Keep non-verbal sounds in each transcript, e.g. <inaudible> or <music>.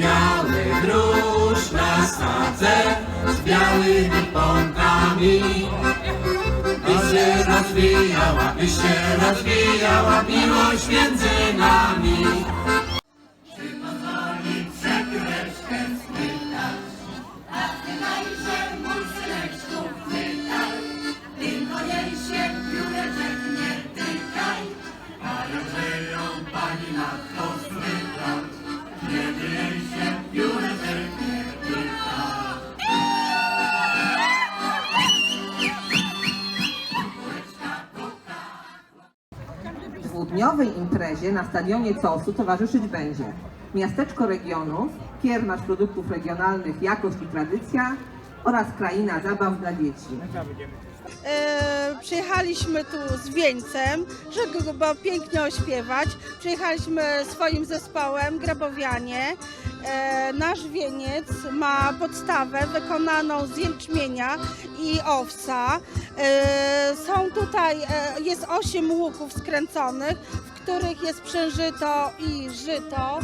Biały róż na stadze z białymi pąkami. By się rozwijała, by się rozwijała miłość między nami. Dwudniowej imprezie na stadionie COS-u towarzyszyć będzie Miasteczko Regionów, kiermasz produktów regionalnych Jakość i Tradycja oraz Kraina Zabaw dla dzieci. E, przyjechaliśmy tu z wieńcem, żeby go pięknie ośpiewać. Przyjechaliśmy swoim zespołem Grabowianie. E, nasz wieniec ma podstawę wykonaną z jęczmienia i owsa. E, są tutaj, e, jest osiem łuków skręconych, w których jest przężyto i żyto.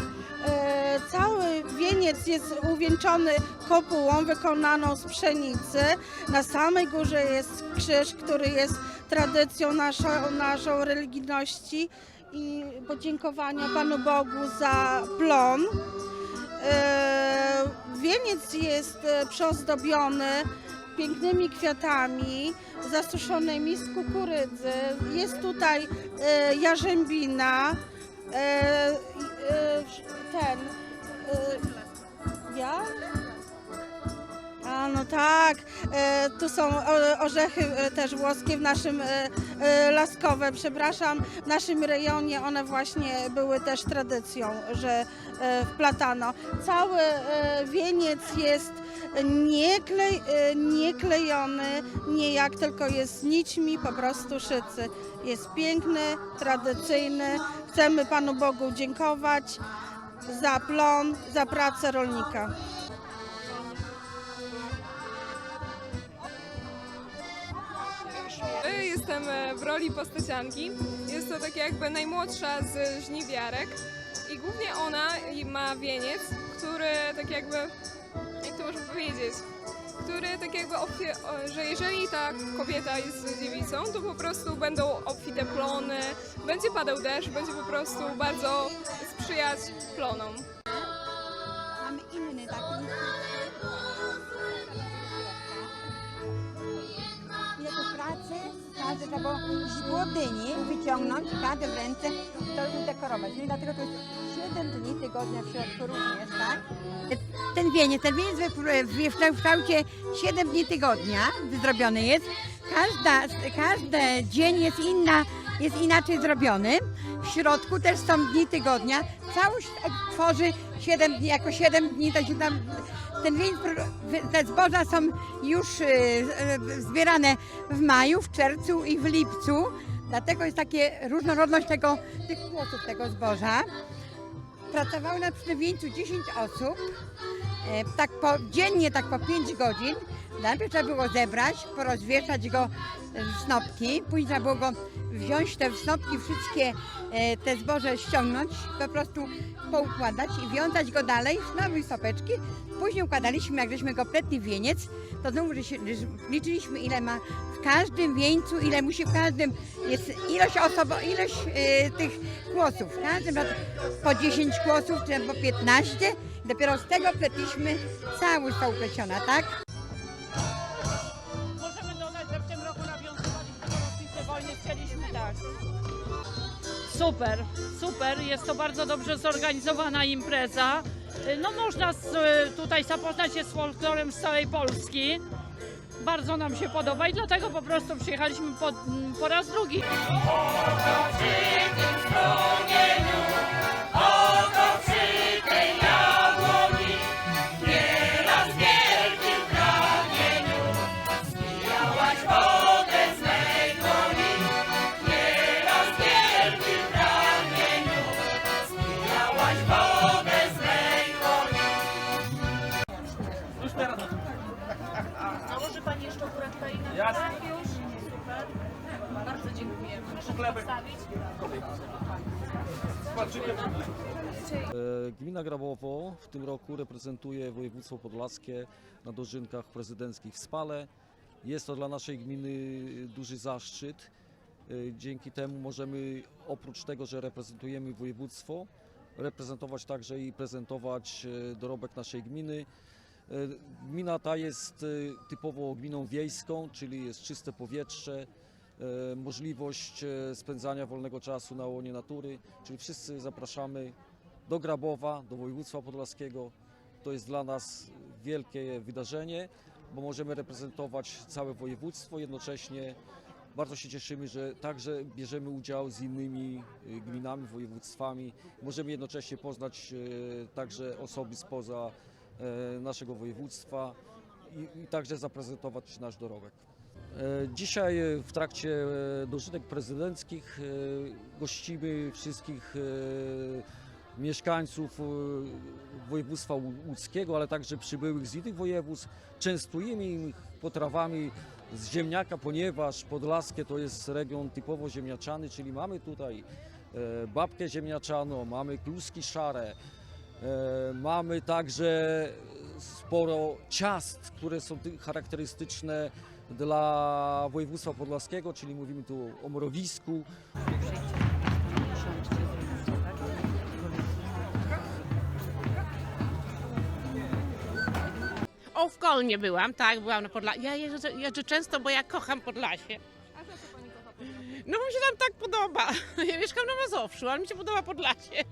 Cały wieniec jest uwieńczony kopułą wykonaną z pszenicy. Na samej górze jest krzyż, który jest tradycją naszą, naszą religijności i podziękowania Panu Bogu za plon. E, Wieniec jest e, przyozdobiony pięknymi kwiatami zasuszonymi z kukurydzy. Jest tutaj e, jarzębina, ten, ja? A no tak, tu są orzechy też włoskie w naszym laskowe, przepraszam, w naszym rejonie one właśnie były też tradycją, że e, wplatano. Cały e, wieniec jest nieklej, e, nieklejony, nijak, tylko jest nićmi po prostu szycy. Jest piękny, tradycyjny. Chcemy Panu Bogu dziękować za plon, za pracę rolnika. Jestem e, w roli postacianki. Jest to tak jakby najmłodsza z żniwiarek i głównie ona ma wieniec, który tak jakby, jak to można powiedzieć, który tak jakby, że jeżeli ta kobieta jest dziewicą, to po prostu będą obfite plony, będzie padał deszcz, będzie po prostu bardzo sprzyjać plonom. Mamy inny taki. Pracy, każdy z głodyni wyciągnąć, każdy w ręce to udekorować. No i dlatego to jest 7 dni tygodnia w środku również, tak? Ten wieniec, ten wieniec we- w kształcie 7 dni tygodnia zrobiony jest. Każda, każdy dzień jest inna, jest inaczej zrobiony. W środku też są dni tygodnia. Całość tworzy 7 dni, jako 7 dni to się tam ten wy- te zboża są już y, y, zbierane w maju, w czerwcu i w lipcu. Dlatego jest takie różnorodność tego, tych kłosów tego zboża. Pracowało na przy tym wieńcu 10 osób. E, tak po, dziennie, tak po 5 godzin. Najpierw trzeba było zebrać, porozwieszać go w snopki, później trzeba było go wziąć te snopki, wszystkie e, te zboże ściągnąć, po prostu poukładać i wiązać go dalej w nowe stopeczki. Później układaliśmy, jak żeśmy go pletli wieniec, to znowu liczyliśmy ile ma w każdym wieńcu, ile musi w każdym, jest ilość osobo, ilość e, tych kłosów. W każdym po 10 kłosów, czy po 15. Dopiero z tego pletliśmy całość ta upleciona, tak? Super, super, jest to bardzo dobrze zorganizowana impreza. No można z, tutaj zapoznać się z folklorem z całej Polski. Bardzo nam się podoba i dlatego po prostu przyjechaliśmy po, po raz drugi. Jasne. już? Super. Bardzo Gmina Grabowo w tym roku reprezentuje województwo podlaskie na dożynkach prezydenckich w Spale. Jest to dla naszej gminy duży zaszczyt. E, Dzięki temu możemy oprócz tego, że reprezentujemy województwo, reprezentować także i prezentować e, dorobek naszej gminy. E, Gmina ta jest e, typowo gminą wiejską, czyli jest czyste powietrze, e, możliwość e, spędzania wolnego czasu na łonie natury, czyli wszyscy zapraszamy do Grabowa, do województwa podlaskiego. To jest dla nas wielkie wydarzenie, bo możemy reprezentować całe województwo, jednocześnie bardzo się cieszymy, że także bierzemy udział z innymi gminami, województwami. Możemy jednocześnie poznać e, także osoby spoza e, naszego województwa i, i także zaprezentować nasz dorobek. E, Dzisiaj e, w trakcie e, dożynek prezydenckich e, gościmy wszystkich e, mieszkańców e, województwa łódzkiego, ale także przybyłych z innych województw. Częstujemy ich potrawami z ziemniaka, ponieważ Podlaskie to jest region typowo ziemniaczany, czyli mamy tutaj e, babkę ziemniaczaną, mamy kluski szare, E, Mamy także sporo ciast, które są ty- charakterystyczne dla województwa podlaskiego, czyli mówimy tu o mrowisku. O, w Kolnie byłam, tak, byłam na Podlasie. Ja jeżdżę, jeżdżę często, bo ja kocham Podlasie. No mi się tam tak podoba. <laughs> Ja mieszkam na Mazowszu, ale mi się podoba Podlasie.